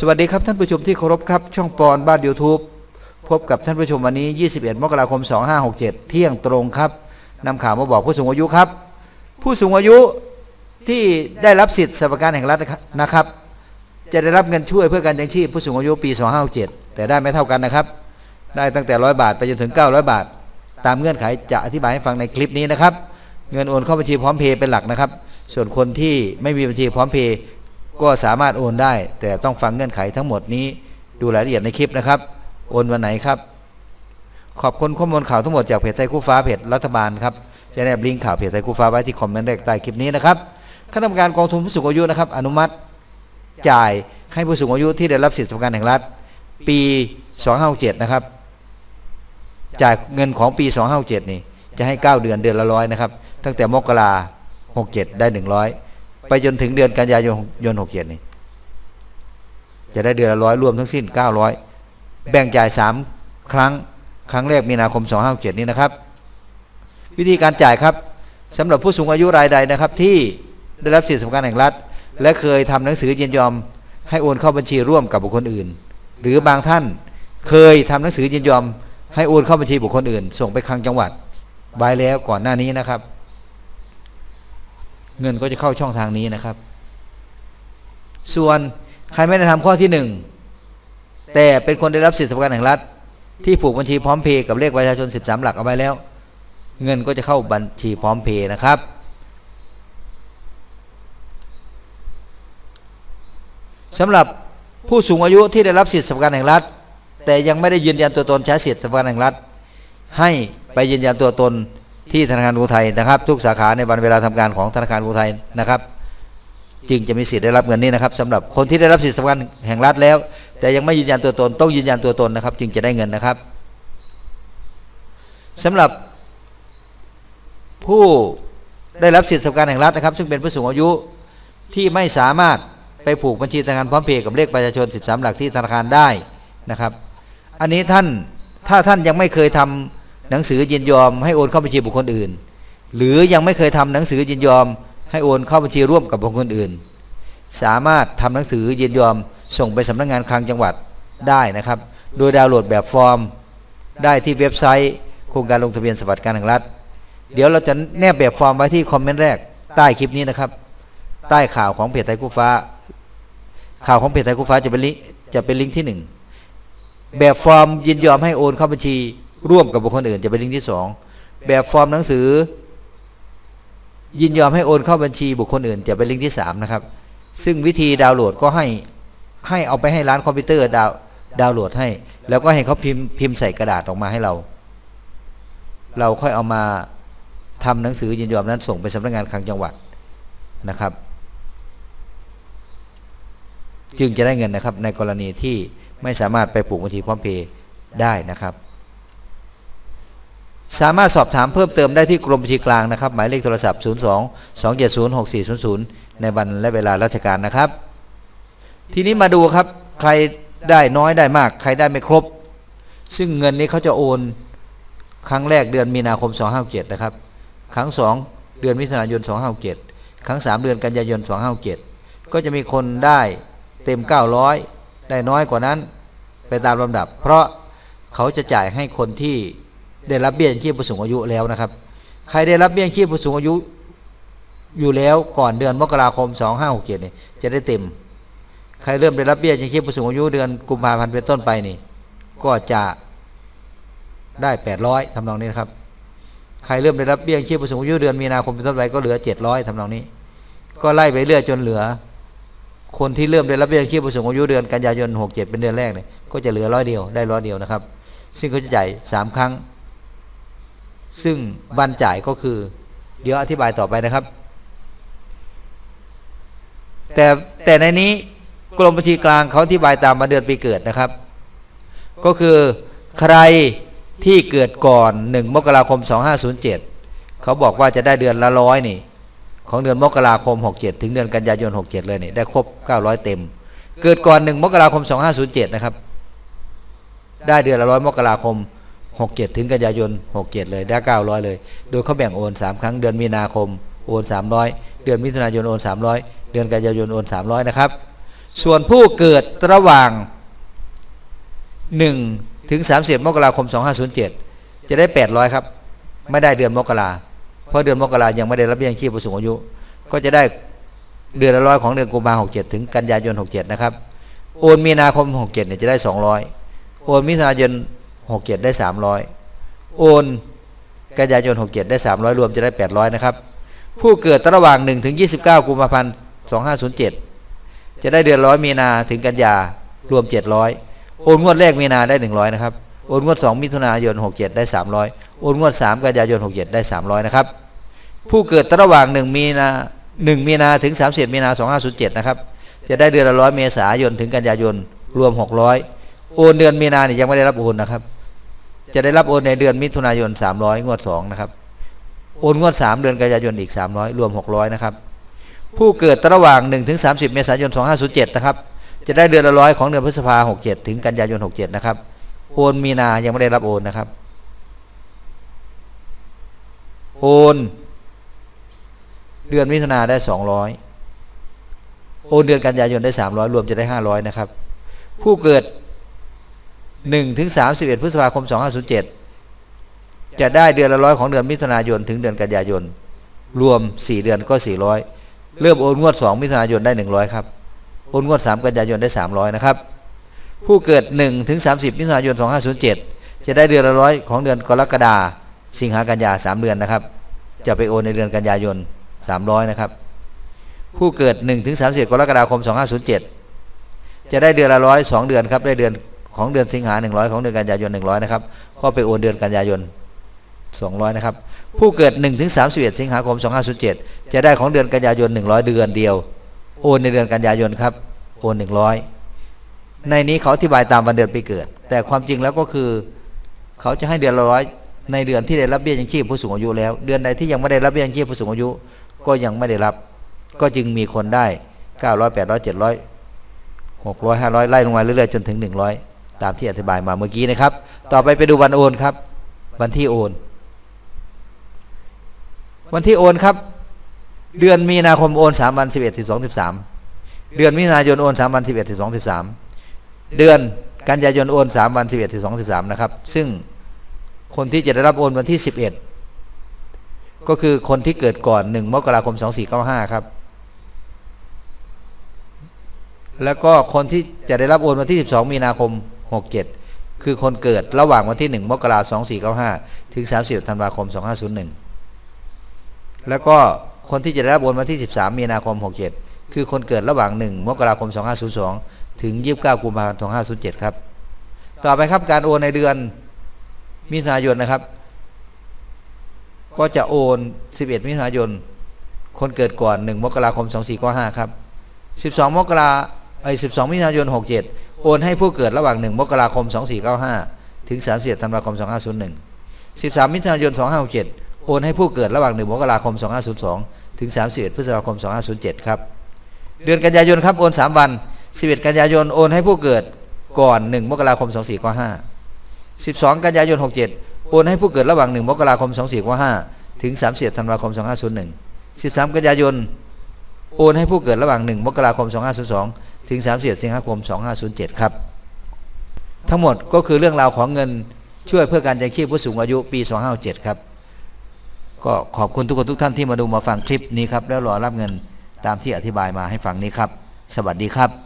สวัสดีครับท่านผู้ชมที่เคารพครับ ช่องปอนบ้าน YouTube พบกับท่านผู้ชมวันนี้ 21 มกราคม 2567 เที่ยงตรงครับนำข่าวมาบอกผู้สูงอายุครับ ผู้สูงอายุที่ได้รับสิทธิ์สวัสดิการแห่งรัฐนะครับ จะได้รับเงินช่วยเพื่อการยังชีพผู้สูงอายุปี 2567 แต่ได้ไม่เท่ากันนะครับ ได้ตั้งแต่ 100 บาทไปจนถึง 900 บาท ตามเงื่อนไขจะอธิบายให้ฟังในคลิปนี้นะครับ เงินโอนเข้าบัญชีพร้อมเพย์เป็นหลักนะครับ ส่วนคนที่ไม่มีบัญชีพร้อมเพย์ ก็สามารถโอนได้ แต่ต้องฟังเงื่อนไขทั้งหมดนี้ดูรายละเอียดในคลิปนะครับ โอนวันไหนครับ ขอบคุณข้อมูลข่าวทั้งหมดจากเพจไทยคู่ฟ้าเพจรัฐบาลครับจะแนบลิงก์ข่าวเพจไทยคู่ฟ้าไว้ที่คอมเมนต์แรกใต้คลิปนี้นะครับคณะกรรมการกองทุนผู้สูงอายุนะครับ อนุมัติจ่ายให้ผู้สูงอายุที่ได้รับสิทธิสวัสดิการแห่งรัฐ ปี 2567นะครับจ่ายเงินของปี 2567นี่จะให้ 9 เดือนเดือนละร้อยนะครับ ตั้งแต่มกรา67 ได้ 100 ไปจนถึงเดือนกันยายนยน67นี่จะได้เดือนละร้อยรวมทั้งสิ้น900แบ่งจ่าย3ครั้งครั้งแรกมีนาคม2567นี้นะครับ วิธีการจ่ายครับสำหรับผู้สูงอายุรายใดนะครับ ที่ได้รับสิทธิสวัสดิการแห่งรัฐ และเคยทำหนังสือยินยอม ให้โอนเข้าบัญชีร่วมกับบุคคลอื่น หรือบางท่านเคยทำหนังสือยินยอม ให้โอนเข้าบัญชีบุคคลอื่น ส่งไปคลังจังหวัดไว้แล้วก่อนหน้านี้นะครับ เงินก็จะเข้าช่องทางนี้นะครับ ส่วนใครไม่ได้ทำข้อที่หนึ่งแต่เป็นคนได้รับสิทธิสวัสดิการแห่งรัฐ ที่ผูกบัญชีพร้อมเพย์กับเลขประชาชน 13 หลักเอาไว้แล้ว เงินก็จะเข้าบัญชีพร้อมเพย์นะครับสำหรับผู้สูงอายุที่ได้รับสิทธิสวัสดิการแห่งรัฐ แต่ยังไม่ได้ยืนยันตัวตนใช้สิทธิสวัสดิการแห่งรัฐ ให้ไปยืนยันตัวตน ที่ธนาคารกรุงไทยนะครับ ทุกสาขาในวันเวลาทำการของธนาคารกรุงไทยนะครับ จึงจะมีสิทธิ์ได้รับเงินนี้นะครับสำหรับคนที่ได้รับสิทธิสวัสดิการแห่งรัฐแล้ว แต่ยังไม่ยืนยันตัวตนต้องยืนยันตัวตนนะครับ จึงจะได้เงินนะครับสำหรับผู้ได้รับสิทธิสวัสดิการแห่งรัฐนะครับ ซึ่งเป็นผู้สูงอายุที่ไม่สามารถไปผูกบัญชีธนาคารพร้อมเพย์กับเลขประชาชน 13 หลักที่ธนาคารได้นะครับ อันนี้ท่านถ้าท่านยังไม่เคยทำ หนังสือยินยอมให้โอนเข้าบัญชีบุคคลอื่น หรือยังไม่เคยทำหนังสือยินยอม ให้โอนเข้าบัญชีร่วมกับบุคคลอื่น สามารถทำหนังสือยินยอมส่งไปสำนักงานคลังจังหวัดได้นะครับ โดยดาวน์โหลดแบบฟอร์ม ได้ที่เว็บไซต์ โครงการลงทะเบียนสวัสดิการแห่งรัฐ เดี๋ยวเราจะแนบแบบฟอร์มไว้ที่คอมเมนต์แรกใต้คลิปนี้นะครับ ใต้ข่าวของเพจไทยกู้ฟ้า ข่าวของเพจไทยกู้ฟ้าจะเป็นลิงก์จะเป็นลิงก์ที่หนึ่งแบบฟอร์มยินยอมให้โอนเข้าบัญชี ร่วมกับบุคคลอื่น จะเป็นลิงก์ที่สองแบบฟอร์มหนังสือ ยินยอมให้โอนเข้าบัญชีบุคคลอื่น จะเป็นลิงก์ที่สามนะครับ ซึ่งวิธีดาวน์โหลดก็ให้ให้เอาไปให้ร้านคอมพิวเตอร์ดาวดาวน์โหลดให้ แล้วก็ให้เขาพิมพ์พิมพ์ใส่กระดาษออกมาให้เรา เราค่อยเอามาทำหนังสือยินยอมนั้นส่งไปสำนักงานคลังจังหวัดนะครับ จึงจะได้เงินนะครับในกรณีที่ไม่สามารถไปผูกบัญชีพร้อมเพย์ได้นะครับ สามารถสอบถามเพิ่มเติมได้ที่กรมบัญชีกลางนะครับ หมายเลขโทรศัพท์ 02 270 6400 ในวันและเวลาราชการนะครับ ทีนี้มาดูครับใครได้น้อยได้มาก ใครได้ไม่ครบ ซึ่งเงินนี้เขาจะโอน ครั้งแรกเดือนมีนาคม 257 นะครับ ครั้ง 2 เดือนมิถุนายน 257 ครั้ง 3 เดือนกันยายน 257 ก็จะมีคนได้เต็ม 900 ได้น้อยกว่านั้น ไปตามลำดับ เพราะเขาจะจ่ายให้คนที่ ได้รับเบี้ยยังชีพผู้สูงอายุแล้วนะครับ ใครได้รับเบี้ยยังชีพผู้สูงอายุอยู่แล้วก่อนเดือนมกราคม 2567นี่จะได้เต็ม ใครเริ่มได้รับเบี้ยยังชีพผู้สูงอายุเดือนกุมภาพันธ์เป็นต้นไปนี่ ก็จะได้ 800ทำนองนี้นะครับ ใครเริ่มได้รับเบี้ยยังชีพผู้สูงอายุเดือนมีนาคมเป็นต้นไปก็เหลือ 700ทำนองนี้ ก็ไล่ไปเรื่อยจนเหลือ คนที่เริ่มได้รับเบี้ยยังชีพผู้สูงอายุเดือนกันยายน 67 เป็นเดือนแรกเนี่ยก็จะเหลือร้อยเดียวได้ร้อยเดียวนะครับ ซึ่งเขาจะจ่ายสามครั้ง ซึ่งวันจ่ายก็คือ เดี๋ยวอธิบายต่อไปนะครับ แต่แต่ในนี้กรมบัญชีกลางเขาอธิบายตามมาเดือนปีเกิดนะครับ ก็คือใครที่เกิดก่อน1มกราคม 2507 เขาบอกว่าจะได้เดือนละร้อยนี่ ของเดือนมกราคม 67 ถึงเดือนกันยายน 67 เลยนี่ได้ครบ 900 เต็ม เกิดก่อน1มกราคม 2507 นะครับ ได้เดือนละร้อยมกราคม 67ถึงกันยายน67เลยได้900เลย โดยเขาแบ่งโอน3ครั้งเดือนมีนาคมโอน300เดือนมิถุนายนโอน300เดือนกันยายนโอน300นะครับ ส่วนผู้เกิดระหว่าง1ถึง30มกราคม2507จะได้800ครับ ไม่ได้เดือนมกราเพราะเดือนมกรายังไม่ได้รับเบี้ยยังชีพผู้สูงอายุ ก็จะได้เดือนละร้อยของเดือนกุมภาพันธ์67ถึงกันยายน67นะครับ โอนมีนาคม67เนี่ยจะได้200โอนมิถุนายน หกเกียรติได้สามร้อยโอนกันยายนหกเกียรติได้สามร้อยรวมจะได้แปดร้อยนะครับ ผู้เกิดระหว่างหนึ่งถึงยี่สิบเก้ากุมภาพันธ์สองห้าศูนย์เจ็ดจะได้เดือนร้อยมีนาถึงกันยารวมเจ็ดร้อยโอนงวดแรกมีนาได้หนึ่งร้อยนะครับโอนงวดสองมิถุนายนหกเจ็ดได้สามร้อยโอนงวดสามกันยายนหกเจ็ดได้สามร้อยนะครับผู้เกิดระหว่างหนึ่งมีนาหนึ่งมีนาถึงสามสิบมีนาสองห้าศูนย์เจ็ดนะครับจะได้เดือนละร้อยเมษายนถึงกันยายนรวมหกร้อยโอนเดือนมีนาเนี่ยยังไม่ได้รับโอนนะครับ จะได้รับโอนในเดือนมิถุนายน 300 งวด 2 นะครับ โอนงวด 3 เดือนกันยายนอีก 300 รวม 600 นะครับ ผู้เกิดระหว่าง1ถึง30 เมษายน 2507 นะครับ จะได้เดือนละร้อยของเดือนพฤษภา67 ถึงกันยายน 67 นะครับ โอนมีนา ยังไม่ได้รับโอนนะครับ โอนเดือนมิถุนาได้ 200 โอนเดือนกันยายนได้ 300 รวมจะได้ 500 นะครับ ผู้เกิด 1ถึง31 พฤษภาคม 2507 จะได้เดือนละร้อยของเดือนมิถุนายนถึงเดือนกันยายน รวม 4 เดือนก็ 400 เริ่มโอนงวด 2 มิถุนายนได้ 100 ครับ โอนงวด 3 กันยายนได้ 300 นะครับ ผู้เกิด1ถึง30 มิถุนายน 2507 จะได้เดือนละร้อยของเดือนกรกฎาสิงหากันยา3 เดือนนะครับ จะไปโอนในเดือนกันยายน 300 นะครับ ผู้เกิด1ถึง30 กรกฎาคม 2507 จะได้เดือนละร้อยสองเดือนครับได้เดือน ของเดือนสิงหา 100 ของเดือนกันยายน 100 นะครับ ก็ไปโอนเดือนกันยายน 200 นะครับ ผู้เกิด 1 ถึง 31 สิงหาคม 2507 จะได้ของเดือนกันยายน 100 เดือนเดียว โอนในเดือนกันยายนครับ โอน 100 ในนี้เขาอธิบายตามวันเดือนปีเกิด แต่ความจริงแล้วก็คือ เขาจะให้เดือนละร้อยในเดือนที่ได้รับเบี้ยยังชีพผู้สูงอายุแล้ว เดือนใดที่ยังไม่ได้รับเบี้ยยังชีพผู้สูงอายุ ก็ยังไม่ได้รับ ก็จึงมีคนได้ 900 800 700 600 500 ไล่ลงมาเรื่อยๆจนถึง 100 ตามที่อธิบายมาเมื่อกี้นะครับ ต่อไปไปดูวันโอนครับ วันที่โอน วันที่โอนครับ เดือนมีนาคมโอน3วัน11 12 13เดือนมิถุนายนโอน3วัน11 12 13เดือนกันยายนโอน3วัน11 12 13นะครับ ซึ่งคนที่จะได้รับโอนวันที่11ก็คือคนที่เกิดก่อน1มกราคม2495ครับ แล้วก็คนที่จะได้รับโอนวันที่12มีนาคม 67คือคนเกิดระหว่างวันที่1มกราคม2495ถึง30ธันวาคม2501แล้วก็คนที่จะได้รับโอนวันที่13มีนาคม67คือคนเกิดระหว่าง1มกราคม2502ถึง29กุมภาพันธ์2507ครับ ต่อไปครับการโอนในเดือนมิถุนายนนะครับ ก็จะโอน11มิถุนายน คนเกิดก่อน1มกราคม2495ครับ12มกราไอ้12มิถุนายน67 โอนให้ผู้เกิดระหว่าง1มกราคม 2495 ถึง31ธันวาคม 2501 13 มิถุนายน 2567 โอนให้ผู้เกิดระหว่าง1มกราคม 2502 ถึง 31 พฤษภาคม 2507 ครับ เดือนกันยายนครับ โอน 3 วัน 11 กันยายน โอนให้ผู้เกิดก่อน 1 มกราคม 2495 12 กันยายน 67 โอนให้ผู้เกิดระหว่าง 1 มกราคม 2495 ถึง 31ธันวาคม 2501 13 กันยายน โอนให้ผู้เกิดระหว่าง 1 มกราคม 2502 ถึง 31 สิงหาคม 2507 ครับ ทั้งหมดก็คือเรื่องราวของเงินช่วยเพื่อการยังชีพผู้สูงอายุปี 2507 ครับ ก็ขอบคุณทุกคนทุกท่านที่มาดูมาฟังคลิปนี้ครับ แล้วรอรับเงินตามที่อธิบายมาให้ฟังนี้ครับ สวัสดีครับ